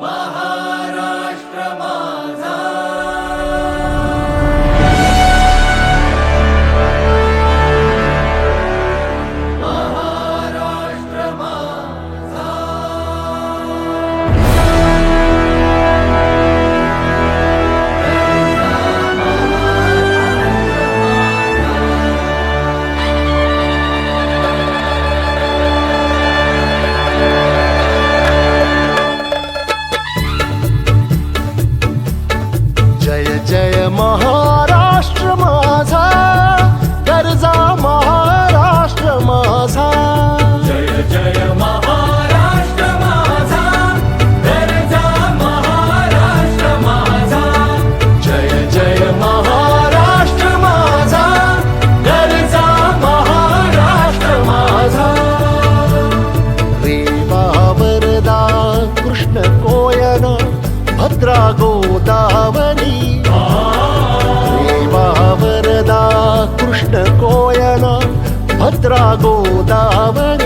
जय जय महाराष्ट्र माझा गरजा महाराष्ट्र माझा. जय जय महाराष्ट्र माझा गरजा महाराष्ट्र माझा. जय जय महाराष्ट्र माझा गरजा महाराष्ट्र माझा. रेवा वरदा कृष्ण कोयना भद्रा गोदावरी वरदा कृष्ण कोयना भद्रा गोदावरी।